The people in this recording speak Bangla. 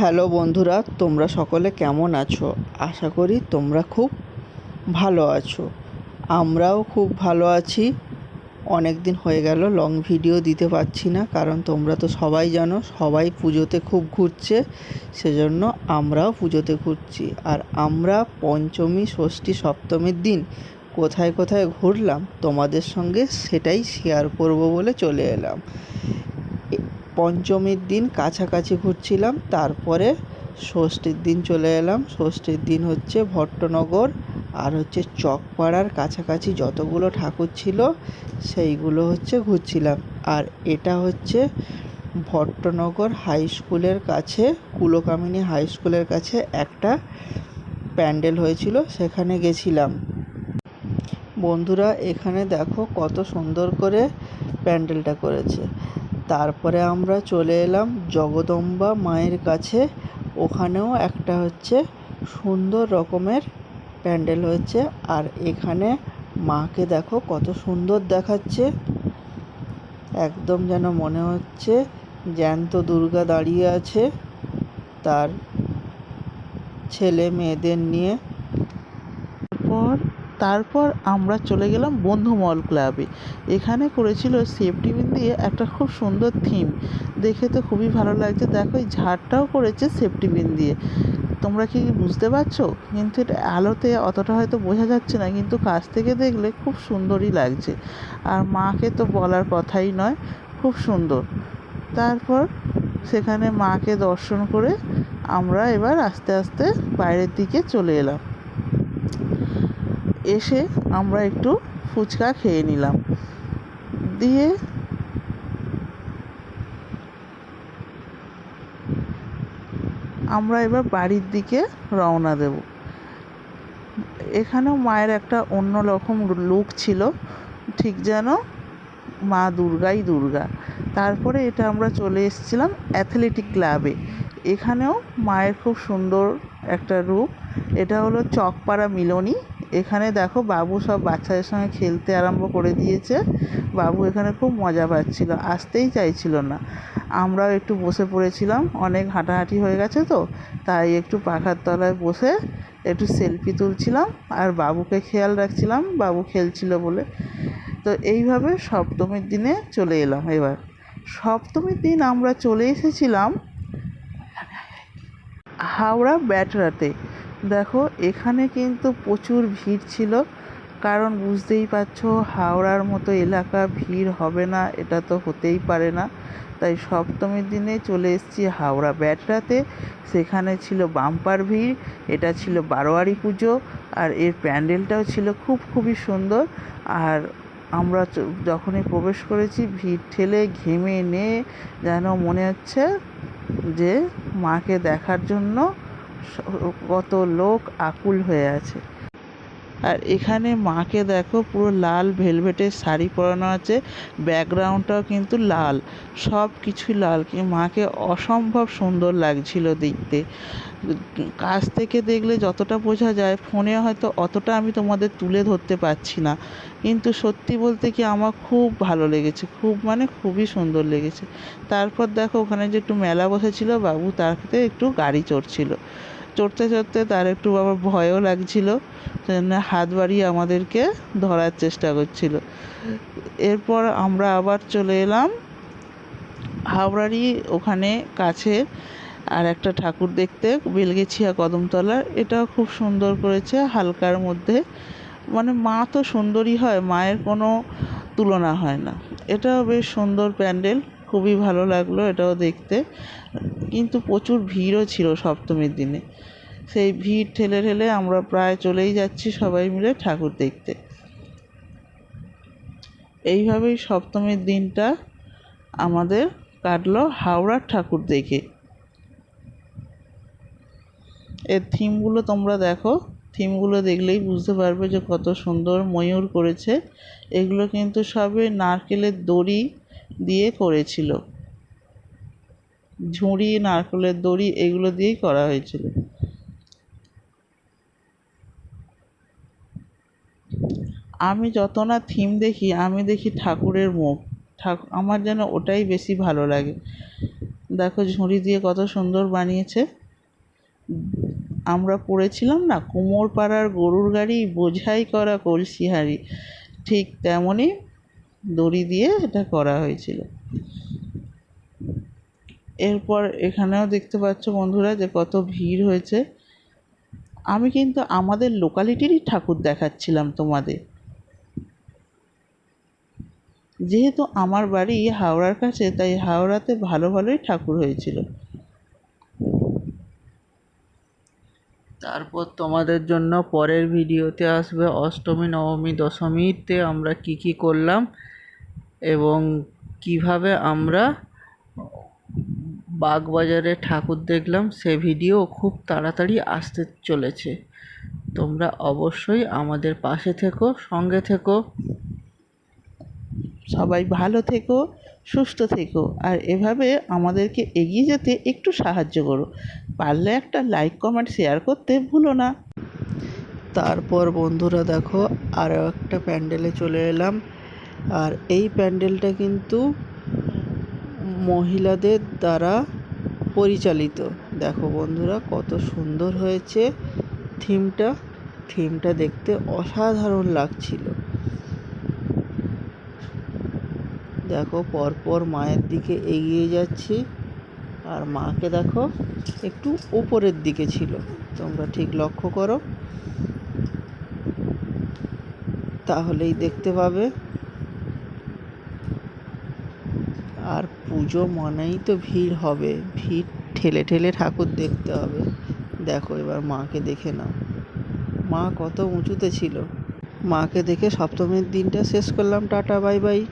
হ্যালো বন্ধুরা, তোমরা সকলে কেমন আছো? আশা করি তোমরা খুব ভালো আছো। আমরাও খুব ভালো আছি। অনেক দিন হয়ে গেল লং ভিডিও দিতে পারছি না, কারণ তোমরা তো সবাই জানো, সবাই পুজোতে খুব ঘুরছে, সেজন্য আমরাও পুজোতে ঘুরছি। আর আমরা পঞ্চমী, ষষ্ঠী, সপ্তমীর দিন কোথায় কোথায় ঘুরলাম, তোমাদের সঙ্গে সেটাই শেয়ার করব বলে চলে এলাম। পঞ্চমীর দিন কাছাকাছি ঘুরছিলাম, তারপরে ষষ্ঠীর দিন চলে এলাম। ষষ্ঠীর দিন হচ্ছে ভট্টনগর আর হচ্ছে চকপাড়ার কাছাকাছি যতগুলো ঠাকুর ছিল সেইগুলো হচ্ছে ঘুরছিলাম। আর এটা হচ্ছে ভট্টনগর হাই স্কুলের কাছে, কুলকামিনী হাই স্কুলের কাছে একটা প্যান্ডেল হয়েছিল, সেখানে গেছিলাম। বন্ধুরা, এখানে দেখো কত সুন্দর করে প্যান্ডেলটা করেছে। তারপরে আমরা চলে এলাম জগদম্বা মায়ের কাছে। ওখানেও একটা হচ্ছে সুন্দর রকমের প্যান্ডেল হয়েছে। আর এখানে মাকে দেখো কত সুন্দর দেখাচ্ছে। একদম যেন মনে হচ্ছে জ্যান্ত দুর্গা দাঁড়িয়ে আছে তার ছেলে মেয়েদের নিয়ে। তারপর তারপর আমরা চলে গেলাম বন্ধুমল ক্লাবে। এখানে করেছিল সেফটি বিন দিয়ে একটা খুব সুন্দর থিম। দেখে তো খুবই ভালো লাগছে। দেখো, এই ঝাড়টাও করেছে সেফটি বিন দিয়ে। তোমরা কি বুঝতে পারছ? কিন্তু এটা আলোতে অতটা হয়তো বোঝা যাচ্ছে না, কিন্তু কাছ থেকে দেখলে খুব সুন্দরই লাগছে। আর মাকে তো বলার কথাই নয়, খুব সুন্দর। তারপর সেখানে মাকে দর্শন করে আমরা এবার আস্তে আস্তে বাইরের দিকে চলে এলাম। এসে আমরা একটু ফুচকা খেয়ে নিলাম। দিয়ে আমরা এবার বাড়ির দিকে রওনা দেব। এখানেও মায়ের একটা অন্য রকম লুক ছিল, ঠিক যেন মা দুর্গাই দুর্গা। তারপরে এটা আমরা চলে এসেছিলাম অ্যাথলেটিক ক্লাবে। এখানেও মায়ের খুব সুন্দর একটা রূপ। এটা হলো চকপাড়া মিলনী। এখানে দেখো বাবু সব বাচ্চাদের সঙ্গে খেলতে আরম্ভ করে দিয়েছে। বাবু এখানে খুব মজা পাচ্ছিল, আসতেই চাইছিল না। আমরাও একটু বসে পড়েছিলাম, অনেক হাঁটাহাঁটি হয়ে গেছে তো, তাই একটু পাখার তলায় বসে একটু সেলফি তুলছিলাম আর বাবুকে খেয়াল রাখছিলাম, বাবু খেলছিল বলে। তো এইভাবে সপ্তমীর দিনে চলে এলাম এবার। সপ্তমীর দিন আমরা চলে এসেছিলাম হাওড়া ব্যাটরাতে। দেখো, এখানে কিন্তু প্রচুর ভিড় ছিল। কারণ বুঝতেই পারছ, হাওড়ার মতো এলাকা ভিড় হবে না, এটা তো হতেই পারে না। তাই সপ্তমীর দিনে চলে এসেছি হাওড়া ব্যাটরাতে। সেখানে ছিল বাম্পার ভিড়, এটা ছিল বারোয়ারি পুজো, আর এর প্যান্ডেলটাও ছিল খুব খুবই সুন্দর। আর আমরা যখনই প্রবেশ করেছি, ভিড় ঠেলে ঘেমে নে যেন মনে হচ্ছে যে মাকে দেখার জন্য কত লোক আকুল হয়ে আছে। আর এখানে মাকে দেখো পুরো লাল ভেলভেটের শাড়ি পরানো আছে ব্যাকগ্রাউন্ডটাও কিন্তু লাল, সব কিছুই লাল মাকে অসম্ভব সুন্দর লাগছিল দেখতে। কাছ থেকে দেখলে যতটা বোঝা যায়, ফোনে হয়তো অতটা আমি তোমাদের তুলে ধরতে পারছি না, কিন্তু সত্যি বলতে কি আমার খুব ভালো লেগেছে, খুব মানে খুবই সুন্দর লেগেছে। তারপর দেখো ওখানে যে একটু মেলা বসেছিল বাবু তাতে একটু গাড়ি চড়ছিল। চড়তে চড়তে তার একটু আবার ভয়ও লাগছিল জন্য হাত বাড়িয়ে আমাদেরকে ধরার চেষ্টা করছিল। এরপর আমরা আবার চলে এলাম হাওড়ারই ওখানে কাছে আর একটা ঠাকুর দেখতে, বেলগেছিয়া কদমতলার। এটাও খুব সুন্দর করেছে, হালকার মধ্যে। মানে মা তো সুন্দরই হয়, মায়ের কোনো তুলনা হয় না। এটাও বেশ সুন্দর প্যান্ডেল, খুবই ভালো লাগল এটাও দেখতে। কিন্তু প্রচুর ভিড়ও ছিল সপ্তমীর দিনে। সেই ভিড় ঠেলে ঠেলে আমরা প্রায় চলেই যাচ্ছি সবাই মিলে ঠাকুর দেখতে। এইভাবেই সপ্তমীর দিনটা আমাদের কাটলো হাওড়ার ঠাকুর দেখে। এর থিমগুলো তোমরা দেখো। থিমগুলো দেখলেই বুঝতে পারবে যে কত সুন্দর ময়ূর করেছে। এগুলো কিন্তু সবে নারকেলের দড়ি দিয়ে করেছিল। ঝুড়ি, নারকেলের দড়ি এগুলো দিয়েই করা হয়েছিল। আমি যত না থিম দেখি, আমি দেখি ঠাকুরের মুখ। ঠাকুর আমার যেন ওটাই বেশি ভালো লাগে। দেখো ঝুড়ি দিয়ে কত সুন্দর বানিয়েছে। আমরা পড়েছিলাম না কুমোর পাড়ার গরুর গাড়ি, বোঝাই করা কলসি হাঁড়ি ঠিক তেমনই দড়ি দিয়ে এটা করা হয়েছিল। এরপর এখানেও দেখতে পাচ্ছ বন্ধুরা যে কত ভিড় হয়েছে। আমি কিন্তু আমাদের লোকালিটিরই ঠাকুর দেখাচ্ছিলাম তোমাদের। যেহেতু আমার বাড়ি হাওড়ার কাছে, তাই হাওড়াতে ভালো ভালোই ঠাকুর হয়েছিল। তারপর তোমাদের জন্য পরের ভিডিওতে আসবে অষ্টমী, নবমী, দশমীতে আমরা কি কি করলাম এবং কীভাবে আমরা বাগবাজারে ঠাকুর দেখলাম, সে ভিডিও খুব তাড়াতাড়ি আসতে চলেছে। তোমরা অবশ্যই আমাদের পাশে থেকো, সঙ্গে থেকো। সবাই ভালো থেকো, সুস্থ থেকো, আর এভাবে আমাদেরকে এগিয়ে যেতে একটু সাহায্য করো। পারলে একটা লাইক কমেন্ট শেয়ার করতে ভুলো না। তারপর বন্ধুরা দেখো, আরও একটা প্যান্ডেলে চলে এলাম। আর এই প্যান্ডেলটা কিন্তু মহিলাদের দ্বারা পরিচালিত। দেখো বন্ধুরা, কত সুন্দর হয়েছে থিমটা। থিমটা দেখতে অসাধারণ লাগছিল। দেখো, পরপর মায়ের দিকে এগিয়ে যাচ্ছি। আর মাকে দেখো, একটু উপরের দিকে ছিল। তোমরা ঠিক লক্ষ্য করো। তাহলেই দেখতে পাবে আর পুজো মানেই তো ভিড় হবে। ভিড় ঠেলে ঠেলে ঠাকুর দেখতে হবে। দেখো এবার মাকে দেখে নাও। মা কত উঁচুতে ছিল। মাকে দেখে সপ্তমীর দিনটা শেষ করলাম, টাটা, বাই বাই।